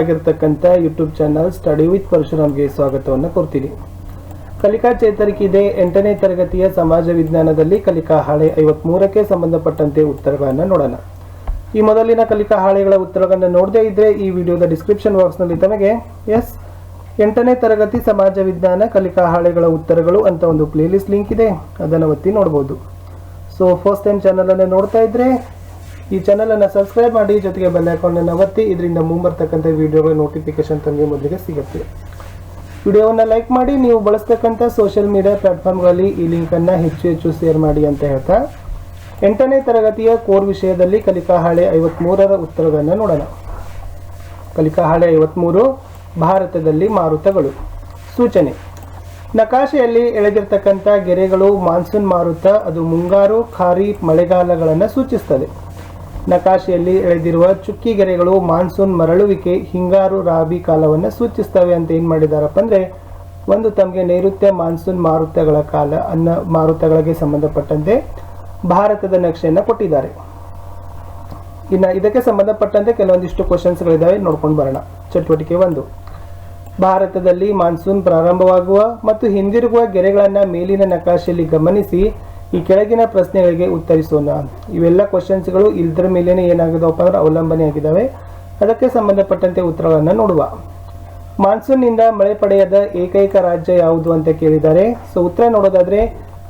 ಆಗಿರ್ತಕ್ಕಂಥ YouTube channel study with ಪರಶುರಾಮ್ಗೆ ಸ್ವಾಗತವನ್ನು ಕೊಡ್ತೀನಿ ಕಲಿಕಾ ಚೇತರಿಕೆ ಎಂಟನೇ ತರಗತಿಯ ಸಮಾಜ ವಿಜ್ಞಾನದಲ್ಲಿ ಕಲಿಕಾ ಹಾಳೆ ಐವತ್ಮೂರಕ್ಕೆ ಸಂಬಂಧಪಟ್ಟಂತೆ ಉತ್ತರಗಳನ್ನು ನೋಡೋಣ. ಈ ಮೊದಲಿನ ಕಲಿಕಾ ಹಾಳೆಗಳ ಉತ್ತರಗಳನ್ನು ನೋಡದೇ ಇದ್ರೆ ಈ ವಿಡಿಯೋದ ಡಿಸ್ಕ್ರಿಪ್ಷನ್ ಬಾಕ್ಸ್ನಲ್ಲಿ ತಮಗೆ ಎಸ್ ಎಂಟನೇ ತರಗತಿ ಸಮಾಜ ವಿಜ್ಞಾನ ಕಲಿಕಾ ಹಾಳೆಗಳ ಉತ್ತರಗಳು ಅಂತ ಒಂದು ಪ್ಲೇಲಿಸ್ಟ್ ಲಿಂಕ್ ಇದೆ. ಅದನ್ನು ಒತ್ತಿ ನೋಡ್ಬೋದು. ಸೊ ಫಸ್ಟ್ ಟೈಮ್ ಚಾನಲನ್ನು ನೋಡ್ತಾ ಇದ್ರೆ ಈ ಚಾನಲನ್ನು ಸಬ್ಸ್ಕ್ರೈಬ್ ಮಾಡಿ, ಜೊತೆಗೆ ಬೆಲ್ ಐಕಾನನ್ನು ಒತ್ತಿ, ಇದರಿಂದ ಮುಂಬರ್ತಕ್ಕಂಥ ವಿಡಿಯೋಗಳ ನೋಟಿಫಿಕೇಶನ್ ತಮಗೆ ಮೊದಲಿಗೆ ಸಿಗುತ್ತೆ. ವಿಡಿಯೋವನ್ನು ಲೈಕ್ ಮಾಡಿ, ನೀವು ಬಳಸ್ತಕ್ಕಂಥ ಸೋಷಿಯಲ್ ಮೀಡಿಯಾ ಪ್ಲಾಟ್ಫಾರ್ಮ್ಗಳಲ್ಲಿ ಈ ಲಿಂಕನ್ನು ಹೆಚ್ಚು ಹೆಚ್ಚು ಶೇರ್ ಮಾಡಿ ಅಂತ ಹೇಳ್ತಾ, ಎಂಟನೇ ತರಗತಿಯ ಕೋರ್ ವಿಷಯದಲ್ಲಿ ಕಲಿಕಾ ಹಾಳೆ ಐವತ್ಮೂರರ ಉತ್ತರಗಳನ್ನು ನೋಡೋಣ. ಕಲಿಕಾ ಹಾಳೆ ಐವತ್ಮೂರು, ಭಾರತದಲ್ಲಿ ಮಾರುತಗಳು. ಸೂಚನೆ, ನಕಾಶೆಯಲ್ಲಿ ಎಳೆದಿರ್ತಕ್ಕಂಥ ಗೆರೆಗಳು ಮಾನ್ಸೂನ್ ಮಾರುತ, ಅದು ಮುಂಗಾರು, ಖಾರೀಫ್ ಮಳೆಗಾಲಗಳನ್ನು ಸೂಚಿಸ್ತದೆ. ನಕಾಶೆಯಲ್ಲಿ ಎಳೆದಿರುವ ಚುಕ್ಕಿ ಗೆರೆಗಳು ಮಾನ್ಸೂನ್ ಮರಳುವಿಕೆ, ಹಿಂಗಾರು ರಾಬಿ ಕಾಲವನ್ನು ಸೂಚಿಸ್ತವೆ ಅಂತ ಏನು ಮಾಡಿದಾರಪ್ಪ ಅಂದರೆ, ಒಂದು ತಮಗೆ ನೈಋತ್ಯ ಮಾನ್ಸೂನ್ ಮಾರುತಗಳ ಕಾಲ, ಅನ್ನ ಮಾರುತಗಳಿಗೆ ಸಂಬಂಧಪಟ್ಟಂತೆ ಭಾರತದ ನಕ್ಷೆಯನ್ನು ಕೊಟ್ಟಿದ್ದಾರೆ. ಇನ್ನು ಇದಕ್ಕೆ ಸಂಬಂಧಪಟ್ಟಂತೆ ಕೆಲವೊಂದಿಷ್ಟು ಕ್ವಶನ್ಸ್ಗಳಿದ್ದಾವೆ ನೋಡ್ಕೊಂಡು ಬರೋಣ. ಚಟುವಟಿಕೆ ಒಂದು. ಭಾರತದಲ್ಲಿ ಮಾನ್ಸೂನ್ ಪ್ರಾರಂಭವಾಗುವ ಮತ್ತು ಹಿಂದಿರುಗುವ ಗೆರೆಗಳನ್ನು ಮೇಲಿನ ನಕಾಶೆಯಲ್ಲಿ ಗಮನಿಸಿ ಈ ಕೆಳಗಿನ ಪ್ರಶ್ನೆಗಳಿಗೆ ಉತ್ತರಿಸೋಣ. ಇವೆಲ್ಲ ಕ್ವಶನ್ಸ್ಗಳು ಇಲ್ದ್ರ ಮೇಲೇ ಏನಾಗಿದಾವಪ್ಪ ಅಂದ್ರೆ ಅವಲಂಬನೆ ಆಗಿದ್ದಾವೆ ಅದಕ್ಕೆ ಸಂಬಂಧಪಟ್ಟಂತೆ ಉತ್ತರಗಳನ್ನು ನೋಡುವ. ಮಾನ್ಸೂನ್ನಿಂದ ಮಳೆ ಪಡೆಯದ ಏಕೈಕ ರಾಜ್ಯ ಯಾವುದು ಅಂತ ಕೇಳಿದ್ದಾರೆ. ಸೊ ಉತ್ತರ ನೋಡೋದಾದ್ರೆ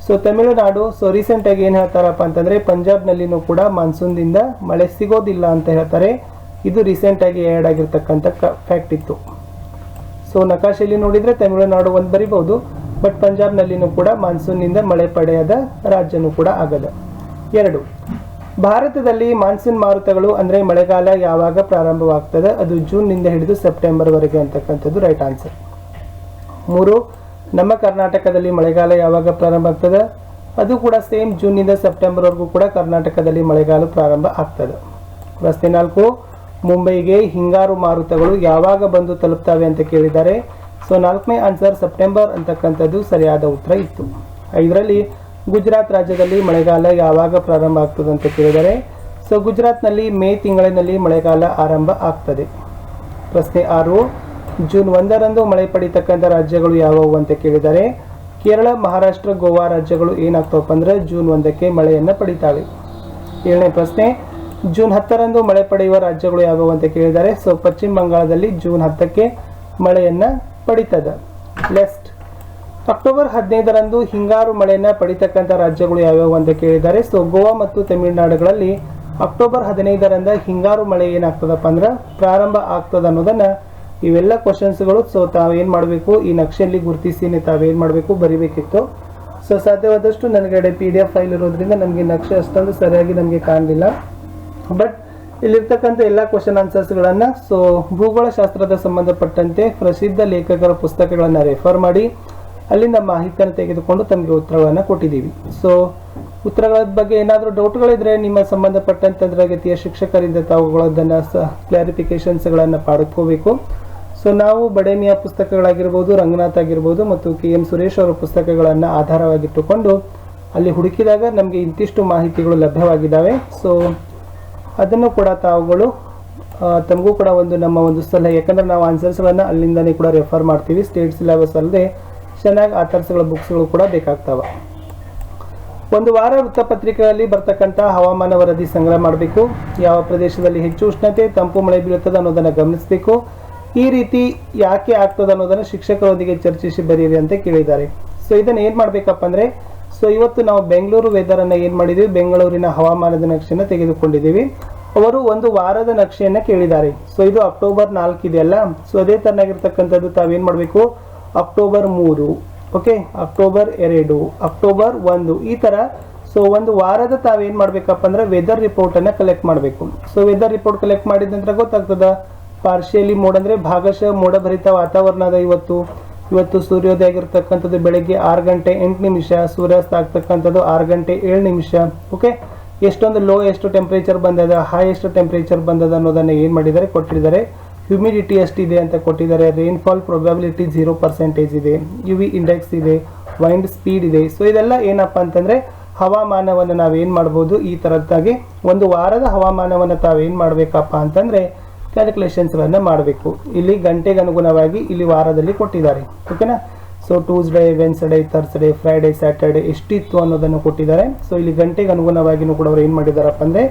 ಸೊ ತಮಿಳುನಾಡು ಸೊ ರೀಸೆಂಟ್ ಆಗಿ ಏನು ಹೇಳ್ತಾರಪ್ಪ ಅಂತಂದ್ರೆ, ಪಂಜಾಬ್ನಲ್ಲಿನೂ ಕೂಡ ಮಾನ್ಸೂನ್ದಿಂದ ಮಳೆ ಸಿಗೋದಿಲ್ಲ ಅಂತ ಹೇಳ್ತಾರೆ. ಇದು ರೀಸೆಂಟ್ ಆಗಿ ಆ್ಯಡ್ ಆಗಿರ್ತಕ್ಕಂಥ ಫ್ಯಾಕ್ಟ್ ಇತ್ತು. ಸೊ ನಕಾಶೆಯಲ್ಲಿ ನೋಡಿದ್ರೆ ತಮಿಳುನಾಡು ಒಂದು ಬರಿಬಹುದು. ಬಟ್ ಪಂಜಾಬ್ನಲ್ಲಿನೂ ಕೂಡ ಮಾನ್ಸೂನ್ನಿಂದ ಮಳೆ ಪಡೆಯದ ರಾಜ್ಯನೂ ಕೂಡ ಆಗದ ಎರಡು ಭಾರತದಲ್ಲಿ ಮಾನ್ಸೂನ್ ಮಾರುತಗಳು ಅಂದ್ರೆ ಮಳೆಗಾಲ ಯಾವಾಗ ಪ್ರಾರಂಭವಾಗ್ತದೆ ಅದು ಜೂನ್ನಿಂದ ಹಿಡಿದು ಸೆಪ್ಟೆಂಬರ್ ವರೆಗೆ ಅಂತಕ್ಕಂಥದ್ದು ರೈಟ್ ಆನ್ಸರ್ ಮೂರು ನಮ್ಮ ಕರ್ನಾಟಕದಲ್ಲಿ ಮಳೆಗಾಲ ಯಾವಾಗ ಪ್ರಾರಂಭ ಆಗ್ತದೆ ಅದು ಕೂಡ ಸೇಮ್ ಜೂನ್ನಿಂದ ಸೆಪ್ಟೆಂಬರ್ವರೆಗೂ ಕೂಡ ಕರ್ನಾಟಕದಲ್ಲಿ ಮಳೆಗಾಲ ಪ್ರಾರಂಭ ಆಗ್ತದೆ ಪ್ರಶ್ನೆ ನಾಲ್ಕು ಮುಂಬೈಗೆ ಹಿಂಗಾರು ಮಾರುತಗಳು ಯಾವಾಗ ಬಂದು ತಲುಪ್ತವೆ ಅಂತ ಕೇಳಿದ್ದಾರೆ ಸೊ ನಾಲ್ಕನೇ ಆನ್ಸರ್ ಸೆಪ್ಟೆಂಬರ್ ಅಂತಕ್ಕಂಥದ್ದು ಸರಿಯಾದ ಉತ್ತರ ಇತ್ತು. ಇದರಲ್ಲಿ ಗುಜರಾತ್ ರಾಜ್ಯದಲ್ಲಿ ಮಳೆಗಾಲ ಯಾವಾಗ ಪ್ರಾರಂಭ ಆಗ್ತದೆ ಅಂತ ಕೇಳಿದರೆ ಸೊ ಗುಜರಾತ್ನಲ್ಲಿ ಮೇ ತಿಂಗಳಿನಲ್ಲಿ ಮಳೆಗಾಲ ಆರಂಭ ಆಗ್ತದೆ. ಪ್ರಶ್ನೆ ಆರು, ಜೂನ್ ಒಂದರಂದು ಮಳೆ ಪಡೀತಕ್ಕಂಥ ರಾಜ್ಯಗಳು ಯಾವುವು ಅಂತ ಕೇಳಿದರೆ, ಕೇರಳ, ಮಹಾರಾಷ್ಟ್ರ, ಗೋವಾ ರಾಜ್ಯಗಳು ಏನಾಗ್ತವಪ್ಪ ಅಂದ್ರೆ ಜೂನ್ ಒಂದಕ್ಕೆ ಮಳೆಯನ್ನು ಪಡಿತಾವೆ. ಏಳನೇ ಪ್ರಶ್ನೆ, ಜೂನ್ ಹತ್ತರಂದು ಮಳೆ ಪಡೆಯುವ ರಾಜ್ಯಗಳು ಯಾವುವು ಅಂತ ಕೇಳಿದರೆ ಸೊ ಪಶ್ಚಿಮ ಬಂಗಾಳದಲ್ಲಿ ಜೂನ್ ಹತ್ತಕ್ಕೆ ಮಳೆಯನ್ನ ಪಡಿತದ. ಲೆಫ್ಟ್ ಅಕ್ಟೋಬರ್ ಹದಿನೈದರಂದು ಹಿಂಗಾರು ಮಳೆಯನ್ನು ಪಡಿತಕ್ಕಂಥ ರಾಜ್ಯಗಳು ಯಾವ್ಯಾವು ಅಂತ ಕೇಳಿದ್ದಾರೆ ಸೊ ಗೋವಾ ಮತ್ತು ತಮಿಳುನಾಡುಗಳಲ್ಲಿ ಅಕ್ಟೋಬರ್ ಹದಿನೈದರಿಂದ ಹಿಂಗಾರು ಮಳೆ ಏನಾಗ್ತದಪ್ಪ ಅಂದ್ರೆ ಪ್ರಾರಂಭ ಆಗ್ತದ ಅನ್ನೋದನ್ನ ಇವೆಲ್ಲ ಕ್ವಶನ್ಸ್ಗಳು ಸೊ ತಾವೇನ್ ಮಾಡಬೇಕು, ಈ ನಕ್ಷೆಯಲ್ಲಿ ಗುರುತಿಸಿ ತಾವೇನ್ ಮಾಡಬೇಕು, ಬರಿಬೇಕಿತ್ತು. ಸೊ ಸಾಧ್ಯವಾದಷ್ಟು ನನಗಡೆ ಪಿ ಡಿ ಎಫ್ ಫೈಲ್ ಇರೋದ್ರಿಂದ ನಮಗೆ ನಕ್ಷೆ ಅಷ್ಟೊಂದು ಸರಿಯಾಗಿ ನಮಗೆ ಕಾಣಲಿಲ್ಲ. ಬಟ್ ಇಲ್ಲಿರ್ತಕ್ಕಂಥ ಎಲ್ಲ ಕ್ವಶನ್ ಆನ್ಸರ್ಸ್ಗಳನ್ನು ಸೊ ಭೂಗೋಳಶಾಸ್ತ್ರದ ಸಂಬಂಧಪಟ್ಟಂತೆ ಪ್ರಸಿದ್ಧ ಲೇಖಕರ ಪುಸ್ತಕಗಳನ್ನು ರೆಫರ್ ಮಾಡಿ, ಅಲ್ಲಿಂದ ಮಾಹಿತಿಯನ್ನು ತೆಗೆದುಕೊಂಡು ತಮಗೆ ಉತ್ತರಗಳನ್ನು ಕೊಟ್ಟಿದ್ದೀವಿ. ಸೊ ಉತ್ತರಗಳ ಬಗ್ಗೆ ಏನಾದರೂ ಡೌಟ್ಗಳಿದ್ರೆ ನಿಮ್ಮ ಸಂಬಂಧಪಟ್ಟಂತೆ ಅದರಗತಿಯ ಶಿಕ್ಷಕರಿಂದ ತಾವುಗಳದನ್ನು ಸ ಕ್ಲಾರಿಫಿಕೇಶನ್ಸ್ಗಳನ್ನು ಪಡ್ಕೋಬೇಕು. ಸೊ ನಾವು ಬಡೇಮಿಯ ಪುಸ್ತಕಗಳಾಗಿರ್ಬೋದು, ರಂಗನಾಥ್ ಆಗಿರ್ಬೋದು ಮತ್ತು ಕೆ ಎಂ ಸುರೇಶ್ ಅವರ ಪುಸ್ತಕಗಳನ್ನು ಆಧಾರವಾಗಿಟ್ಟುಕೊಂಡು, ಅಲ್ಲಿ ಹುಡುಕಿದಾಗ ನಮಗೆ ಇಂತಿಷ್ಟು ಮಾಹಿತಿಗಳು ಲಭ್ಯವಾಗಿದ್ದಾವೆ. ಸೊ ಅದನ್ನು ಕೂಡ ತಾವುಗಳು ತಮಗೂ ಕೂಡ ಒಂದು ನಮ್ಮ ಒಂದು ಸಲಹೆ. ಯಾಕಂದ್ರೆ ನಾವು ಆನ್ಸರ್ಸ್ಗಳನ್ನು ಅಲ್ಲಿಂದನೇ ಕೂಡ ರೆಫರ್ ಮಾಡ್ತೀವಿ. ಸ್ಟೇಟ್ ಸಿಲೆಬಸ್ ಅಲ್ಲದೆ ಚೆನ್ನಾಗಿ ಆಥರ್ಸ್ಗಳ ಬುಕ್ಸ್ಗಳು ಕೂಡ ಬೇಕಾಗ್ತವೆ. ಒಂದು ವಾರ ವೃತ್ತಪತ್ರಿಕೆಯಲ್ಲಿ ಬರ್ತಕ್ಕಂಥ ಹವಾಮಾನ ವರದಿ ಸಂಗ್ರಹ ಮಾಡಬೇಕು. ಯಾವ ಪ್ರದೇಶದಲ್ಲಿ ಹೆಚ್ಚು ಉಷ್ಣತೆ, ತಂಪು, ಮಳೆ ಬೀಳುತ್ತದೆ ಅನ್ನೋದನ್ನು ಗಮನಿಸಬೇಕು. ಈ ರೀತಿ ಯಾಕೆ ಆಗ್ತದೆ ಅನ್ನೋದನ್ನು ಶಿಕ್ಷಕರೊಂದಿಗೆ ಚರ್ಚಿಸಿ ಬರೀರಿ ಅಂತ ಕೇಳಿದ್ದಾರೆ. ಸೊ ಇದನ್ನು ಏನು ಮಾಡಬೇಕಪ್ಪ ಅಂದರೆ ಸೊ ಇವತ್ತು ನಾವು ಬೆಂಗಳೂರು ವೆದರನ್ನು ಏನು ಮಾಡಿದ್ದೀವಿ ಬೆಂಗಳೂರಿನ ಹವಾಮಾನದ ನಕ್ಷೆಯನ್ನು ತೆಗೆದುಕೊಂಡಿದ್ದೀವಿ. ಅವರು ಒಂದು ವಾರದ ನಕ್ಷೆಯನ್ನು ಕೇಳಿದ್ದಾರೆ. ಸೊ ಇದು ಅಕ್ಟೋಬರ್ ನಾಲ್ಕು ಇದೆಯಲ್ಲ? ಸೊ ಅದೇ ತರನಾಗಿರ್ತಕ್ಕಂಥದ್ದು ತಾವೇನು ಮಾಡಬೇಕು? ಅಕ್ಟೋಬರ್ ಮೂರು ಓಕೆ ಅಕ್ಟೋಬರ್ ಎರಡು, ಅಕ್ಟೋಬರ್ ಒಂದು, ಈ ತರ. ಸೊ ಒಂದು ವಾರದ ತಾವೇನ್ ಮಾಡ್ಬೇಕಪ್ಪ ಅಂದ್ರೆ ವೆದರ್ ರಿಪೋರ್ಟ್ ಅನ್ನ ಕಲೆಕ್ಟ್ ಮಾಡಬೇಕು. ಸೊ ವೆದರ್ ರಿಪೋರ್ಟ್ ಕಲೆಕ್ಟ್ ಮಾಡಿದ ನಂತರ ಗೊತ್ತಾಗ್ತದ? ಪಾರ್ಶಿಯಲಿ ಮೋಡ ಅಂದ್ರೆ ಭಾಗಶಃ ಮೋಡಭರಿತ ವಾತಾವರಣ ಅದ ಇವತ್ತು. ಇವತ್ತು ಸೂರ್ಯೋದಯ ಆಗಿರ್ತಕ್ಕಂಥದ್ದು ಬೆಳಗ್ಗೆ ಆರು ಗಂಟೆ ಎಂಟು ನಿಮಿಷ ಸೂರ್ಯಾಸ್ತ ಆಗ್ತಕ್ಕಂಥದ್ದು ಆರು ಗಂಟೆ ಏಳು ನಿಮಿಷ. ಓಕೆ ಎಷ್ಟೊಂದು ಲೋ ಎಷ್ಟು ಟೆಂಪ್ರೇಚರ್ ಬಂದದ ಹೈ ಎಷ್ಟು ಟೆಂಪ್ರೇಚರ್ ಬಂದದ ಅನ್ನೋದನ್ನು ಏನು ಮಾಡಿದ್ದಾರೆ? ಕೊಟ್ಟಿದ್ದಾರೆ. ಹ್ಯುಮಿಡಿಟಿ ಎಷ್ಟಿದೆ ಅಂತ ಕೊಟ್ಟಿದ್ದಾರೆ. ರೈನ್ಫಾಲ್ ಪ್ರೊಬ್ಯಾಬಿಲಿಟಿ ಜೀರೋ ಪರ್ಸೆಂಟೇಜ್ ಇದೆ. ಯು ವಿ ಇಂಡೆಕ್ಸ್ ಇದೆ. ವೈಂಡ್ ಸ್ಪೀಡ್ ಇದೆ. ಸೊ ಇದೆಲ್ಲ ಏನಪ್ಪ ಅಂತಂದರೆ ಹವಾಮಾನವನ್ನು ನಾವೇನು ಮಾಡ್ಬೋದು? ಈ ಥರದ್ದಾಗಿ ಒಂದು ವಾರದ ಹವಾಮಾನವನ್ನು ತಾವೇನು ಮಾಡಬೇಕಪ್ಪ ಅಂತಂದ್ರೆ ಕ್ಯಾಲ್ಕುಲೇಷನ್ಸ್ಗಳನ್ನು ಮಾಡಬೇಕು. ಇಲ್ಲಿ ಗಂಟೆಗೆ ಅನುಗುಣವಾಗಿ ಇಲ್ಲಿ ವಾರದಲ್ಲಿ ಕೊಟ್ಟಿದ್ದಾರೆ. ಓಕೆನಾ so Tuesday Wednesday Thursday Friday Saturday ಎಷ್ಟಿತ್ತು ಅನ್ನೋದನ್ನು ಕೊಟ್ಟಿದ್ದಾರೆ. ಸೊ ಇಲ್ಲಿ ಗಂಟೆಗೆ ಅನುಗುಣವಾಗಿನೂ ಕೂಡ ಅವ್ರು ಏನು ಮಾಡಿದಾರಪ್ಪ ಅಂದರೆ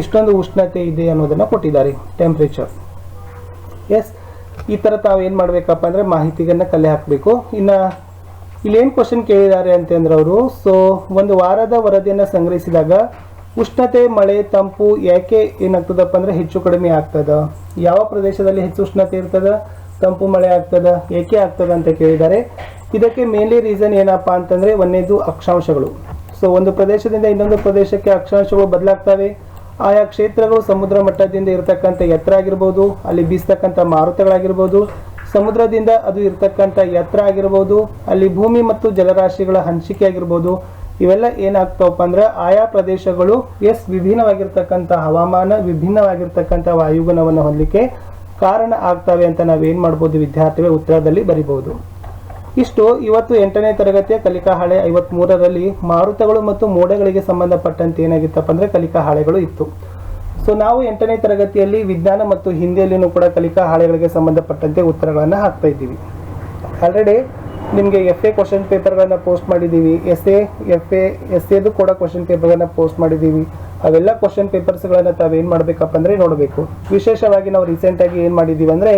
ಎಷ್ಟೊಂದು ಉಷ್ಣತೆ ಇದೆ ಅನ್ನೋದನ್ನು ಕೊಟ್ಟಿದ್ದಾರೆ. ಟೆಂಪ್ರೇಚರ್ ಎಸ್ ಈ ಥರ ತಾವು ಏನು ಮಾಡಬೇಕಪ್ಪ ಅಂದರೆ ಮಾಹಿತಿಗನ್ನ ಕಲೆ ಹಾಕಬೇಕು. ಇನ್ನು ಇಲ್ಲಿ ಏನು ಕ್ವಶನ್ ಕೇಳಿದ್ದಾರೆ ಅಂತಂದ್ರೆ ಅವರು ಸೊ ಒಂದು ವಾರದ ವರದಿಯನ್ನು ಸಂಗ್ರಹಿಸಿದಾಗ ಉಷ್ಣತೆ, ಮಳೆ, ತಂಪು ಯಾಕೆ ಏನಾಗ್ತದಪ್ಪ ಅಂದರೆ ಹೆಚ್ಚು ಕಡಿಮೆ ಆಗ್ತದ? ಯಾವ ಪ್ರದೇಶದಲ್ಲಿ ಹೆಚ್ಚು ಉಷ್ಣತೆ ಇರ್ತದ? ತಂಪು, ಮಳೆ ಆಗ್ತದ? ಏಕೆ ಆಗ್ತದ ಅಂತ ಕೇಳಿದ್ದಾರೆ ಇದಕ್ಕೆ ಮೇನ್ಲಿ ರೀಸನ್ ಏನಪ್ಪ ಅಂತಂದರೆ ಒಂದೇದು ಅಕ್ಷಾಂಶಗಳು. ಸೊ ಒಂದು ಪ್ರದೇಶದಿಂದ ಇನ್ನೊಂದು ಪ್ರದೇಶಕ್ಕೆ ಅಕ್ಷಾಂಶಗಳು ಬದಲಾಗ್ತವೆ. ಆಯಾ ಕ್ಷೇತ್ರಗಳು ಸಮುದ್ರ ಮಟ್ಟದಿಂದ ಇರತಕ್ಕಂಥ ಎತ್ತರ ಆಗಿರ್ಬೋದು, ಅಲ್ಲಿ ಬೀಸ್ತಕ್ಕಂಥ ಮಾರುತಗಳಾಗಿರ್ಬೋದು, ಸಮುದ್ರದಿಂದ ಅದು ಇರತಕ್ಕಂಥ ಎತ್ತರ ಆಗಿರ್ಬೋದು, ಅಲ್ಲಿ ಭೂಮಿ ಮತ್ತು ಜಲರಾಶಿಗಳ ಹಂಚಿಕೆ ಆಗಿರ್ಬೋದು ಇವೆಲ್ಲ ಏನಾಗ್ತಾವಪ್ಪ ಅಂದ್ರೆ ಆಯಾ ಪ್ರದೇಶಗಳು ಎಸ್ ವಿಭಿನ್ನವಾಗಿರ್ತಕ್ಕಂಥ ಹವಾಮಾನ, ವಿಭಿನ್ನವಾಗಿರ್ತಕ್ಕಂಥ ವಾಯುಗುಣವನ್ನು ಹೊಂದಲಿಕ್ಕೆ ಕಾರಣ ಆಗ್ತವೆ ಅಂತ ನಾವೇನು ಮಾಡ್ಬೋದು ವಿದ್ಯಾರ್ಥಿಗಳ ಉತ್ತರದಲ್ಲಿ ಬರಿಬಹುದು. ಇಷ್ಟು. ಇವತ್ತು ಎಂಟನೇ ತರಗತಿಯ ಕಲಿಕಾ ಹಾಳೆ ಐವತ್ಮೂರರಲ್ಲಿ ಮಾರುತಗಳು ಮತ್ತು ಮೋಡಗಳಿಗೆ ಸಂಬಂಧಪಟ್ಟಂತೆ ಏನಾಗಿತ್ತಪ್ಪ ಅಂದ್ರೆ ಕಲಿಕಾ ಹಾಳೆಗಳು ಇತ್ತು. ಸೊ ನಾವು ಎಂಟನೇ ತರಗತಿಯಲ್ಲಿ ವಿಜ್ಞಾನ ಮತ್ತು ಹಿಂದಿಯಲ್ಲಿನೂ ಕೂಡ ಕಲಿಕಾ ಹಾಳೆಗಳಿಗೆ ಸಂಬಂಧಪಟ್ಟಂತೆ ಉತ್ತರಗಳನ್ನು ಹಾಕ್ತಾ ಇದ್ದೀವಿ. ಆಲ್ರೆಡಿ ನಿಮಗೆ ಎಫ್ ಎ ಕ್ವಶನ್ ಪೇಪರ್ಗಳನ್ನು ಪೋಸ್ಟ್ ಮಾಡಿದ್ದೀವಿ S A F A S ಎದು ಕೂಡ ಕ್ವಶನ್ ಪೇಪರ್ಗಳನ್ನು ಪೋಸ್ಟ್ ಮಾಡಿದ್ದೀವಿ ಅವೆಲ್ಲ ಕ್ವಶನ್ ಪೇಪರ್ಸ್ಗಳನ್ನು ತಾವೇನು ಮಾಡಬೇಕಪ್ಪ ಅಂದರೆ ನೋಡಬೇಕು. ವಿಶೇಷವಾಗಿ ನಾವು ರೀಸೆಂಟಾಗಿ ಏನು ಮಾಡಿದ್ದೀವಿ ಅಂದರೆ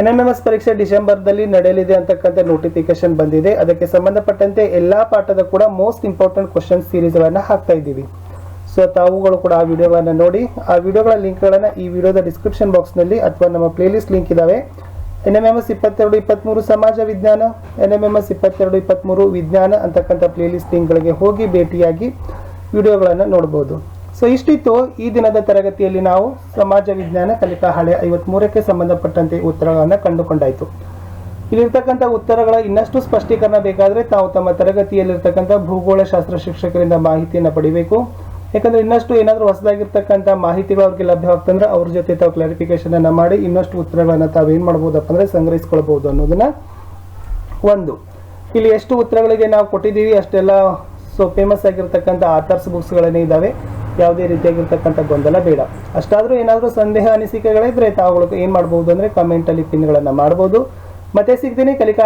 ಎನ್ ಎಂ ಎಂ ಎಸ್ ಪರೀಕ್ಷೆ ಡಿಸೆಂಬರ್ದಲ್ಲಿ ನಡೆಯಲಿದೆ ಅಂತಕ್ಕಂಥ ನೋಟಿಫಿಕೇಶನ್ ಬಂದಿದೆ. ಅದಕ್ಕೆ ಸಂಬಂಧಪಟ್ಟಂತೆ ಎಲ್ಲ ಪಾಠದ ಕೂಡ ಮೋಸ್ಟ್ ಇಂಪಾರ್ಟೆಂಟ್ ಕ್ವಶನ್ ಸೀರೀಸ್ಗಳನ್ನು ಹಾಕ್ತಾ ಇದ್ದೀವಿ. ಸೊ ತಾವುಗಳು ಕೂಡ ಆ ವಿಡಿಯೋಗಳನ್ನು ನೋಡಿ. ಆ ವಿಡಿಯೋಗಳ ಲಿಂಕ್ಗಳನ್ನು ಈ ವಿಡಿಯೋದ ಡಿಸ್ಕ್ರಿಪ್ಷನ್ ಬಾಕ್ಸ್ನಲ್ಲಿ ಅಥವಾ ನಮ್ಮ ಪ್ಲೇಲಿಸ್ಟ್ ಲಿಂಕ್ ಇದಾವೆ. ಎನ್ ಎಂ ಎಂ ಎಸ್ ಇಪ್ಪತ್ತೆರಡು ಇಪ್ಪತ್ತ್ಮೂರು ಸಮಾಜ ವಿಜ್ಞಾನ ಎನ್ ಎಂ ಎಂ ಎಸ್ ಇಪ್ಪತ್ತೆರಡು ಇಪ್ಪತ್ತ್ಮೂರು ವಿಜ್ಞಾನ ಅಂತಕ್ಕಂಥ ಪ್ಲೇಲಿಸ್ಟ್ ಲಿಂಕ್ಗಳಿಗೆ ಹೋಗಿ ಭೇಟಿಯಾಗಿ ವಿಡಿಯೋಗಳನ್ನು ನೋಡ್ಬೋದು. ಸೊ ಇಷ್ಟಿತ್ತು ಈ ದಿನದ ತರಗತಿಯಲ್ಲಿ ನಾವು ಸಮಾಜ ವಿಜ್ಞಾನ ಕಲಿಕಾ ಹಳೆ ಐವತ್ಮೂರಕ್ಕೆ ಸಂಬಂಧಪಟ್ಟಂತೆ ಉತ್ತರಗಳನ್ನು ಕಂಡುಕೊಂಡಾಯಿತು. ಇಲ್ಲಿರ್ತಕ್ಕಂಥ ಉತ್ತರಗಳ ಇನ್ನಷ್ಟು ಸ್ಪಷ್ಟೀಕರಣ ಬೇಕಾದರೆ ತಾವು ತಮ್ಮ ತರಗತಿಯಲ್ಲಿರ್ತಕ್ಕಂಥ ಭೂಗೋಳಶಾಸ್ತ್ರ ಶಿಕ್ಷಕರಿಂದ ಮಾಹಿತಿಯನ್ನು ಪಡಿಬೇಕು. ಯಾಕಂದ್ರೆ ಇನ್ನಷ್ಟು ಏನಾದರೂ ಹೊಸದಾಗಿರ್ತಕ್ಕಂಥ ಮಾಹಿತಿಗಳು ಅವ್ರಿಗೆ ಲಭ್ಯವಾಗ್ತಂದ್ರೆ ಅವ್ರ ಜೊತೆ ತಾವು ಕ್ಲಾರಿಫಿಕೇಶನ್ ಅನ್ನ ಮಾಡಿ ಇನ್ನಷ್ಟು ಉತ್ತರಗಳನ್ನು ತಾವು ಏನು ಮಾಡ್ಬೋದಪ್ಪ ಅಂದ್ರೆ ಸಂಗ್ರಹಿಸ್ಕೊಳ್ಬಹುದು ಅನ್ನೋದನ್ನ ಒಂದು. ಇಲ್ಲಿ ಎಷ್ಟು ಉತ್ತರಗಳಿಗೆ ನಾವು ಕೊಟ್ಟಿದ್ದೀವಿ, ಅಷ್ಟೆಲ್ಲ ಸೊ ಫೇಮಸ್ ಆಗಿರ್ತಕ್ಕಂಥ ಆಥರ್ಸ್ ಬುಕ್ಸ್ಗಳನ್ನೇ ಇದ್ದಾವೆ ಯಾವುದೇ ರೀತಿಯಾಗಿರ್ತಕ್ಕಂಥ ಗೊಂದಲ ಬೇಡ. ಅಷ್ಟಾದರೂ ಏನಾದರೂ ಸಂದೇಹ ಅನಿಸಿಕೆಗಳಿದ್ರೆ ತಾವುಗಳು ಏನು ಮಾಡ್ಬೋದು ಅಂದರೆ ಕಮೆಂಟಲ್ಲಿ ಪಿನ್ಗಳನ್ನು ಮಾಡ್ಬೋದು. ಮತ್ತೆ ಸಿಗ್ತೀನಿ ಕಲಿಕಾ